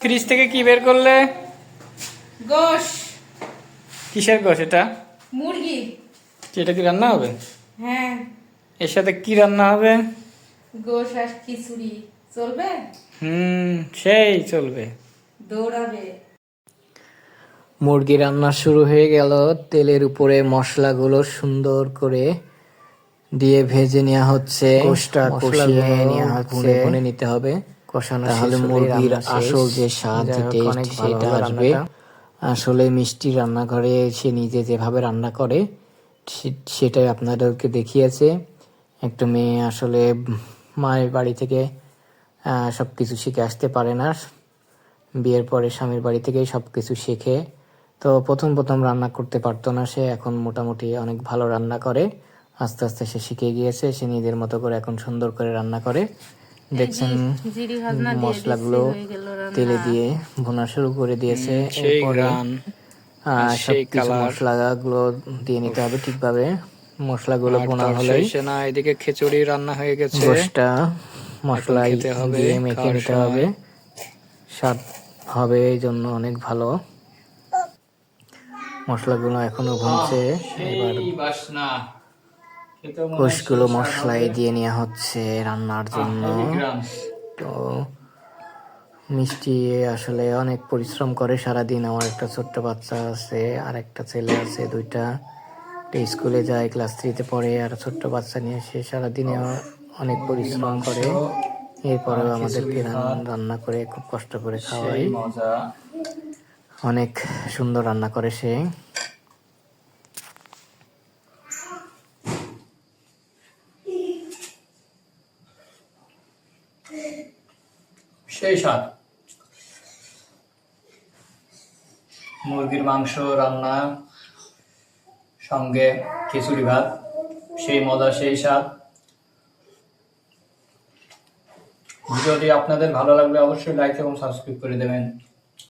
Fridge থেকে কি বের করলে? গোশ। কিসের গোশ এটা? মুরগি। এটা কি রান্না হবে? হ্যাঁ। এর সাথে কি রান্না হবে? গোশ আর খিচুড়ি। চলবে? হুম সেই চলবে। দৌড়াবে। মুরগি রান্না শুরু হয়ে গেল। তেলের উপরে মশলাগুলো সুন্দর করে দিয়ে ভেজে নেওয়া হচ্ছে। গোশটা কষিয়ে নেওয়া হচ্ছে। নিতে হবে। কষানো তাহলে মুরগির আসল যে স্বাদ টেস্ট সেটা আসবে। আসলে মিষ্টি রান্নাঘরে সে নিজে যেভাবে রান্না করে সেটাই আপনাদেরকে দেখিয়েছে। একটা মেয়ে আসলে মায়ের বাড়ি থেকে সব কিছু শিখে আসতে পারে না। বিয়ের পরে স্বামীর বাড়ি থেকেই সব কিছু শেখে। তো প্রথম প্রথম রান্না করতে পারতো না সে এখন মোটামুটি অনেক ভালো রান্না করে। আস্তে আস্তে সে শিখে গিয়েছে সে নিজের মতো করে এখন সুন্দর করে রান্না করে। দেখছেন মশলাগুলো তেলে দিয়ে ভুনা শুরু করে দিয়েছে। এরপরে সবকিছু colour। মশলাগুলো দিয়ে নিতে হবে ঠিকভাবে। মশলাগুলো বোনা শেষে না এদিকে খিচুড়ি রান্না হয়ে গেছে। গোশটা হবে দিয়ে মেখে নিতে হবে। স্বাদ হবে এই জন্য অনেক ভালো। মশলাগুলো এখনও ভুনছে। এবার এই বাসনা খেতেও মনে হয় গোশগুলো স্বাদ মশলায় দিয়ে নেওয়া হচ্ছে রান্নার জন্য। তো মিষ্টি আসলে অনেক পরিশ্রম করে সারাদিন। আমার একটা ছোট্ট বাচ্চা আছে আর একটা ছেলে আছে দুইটা। স্কুলে যায় ক্লাস থ্রিতে পড়ে আর ছোট্ট বাচ্চা নিয়ে সে সারাদিনে অনেক পরিশ্রম করে। এরপরেও আমাদেরকে রান্না করে খুব কষ্ট করে খাওয়াই অনেক সুন্দর রান্না করে সে। সেই স্বাদ। মুরগির মাংস, রান্না, সঙ্গে খিচুড়ি ভাত, সেই মজা, সেই স্বাদ। ভিডিওটি আপনাদের ভালো লাগলে অবশ্যই লাইক এবং সাবস্ক্রাইব করে দেবেন।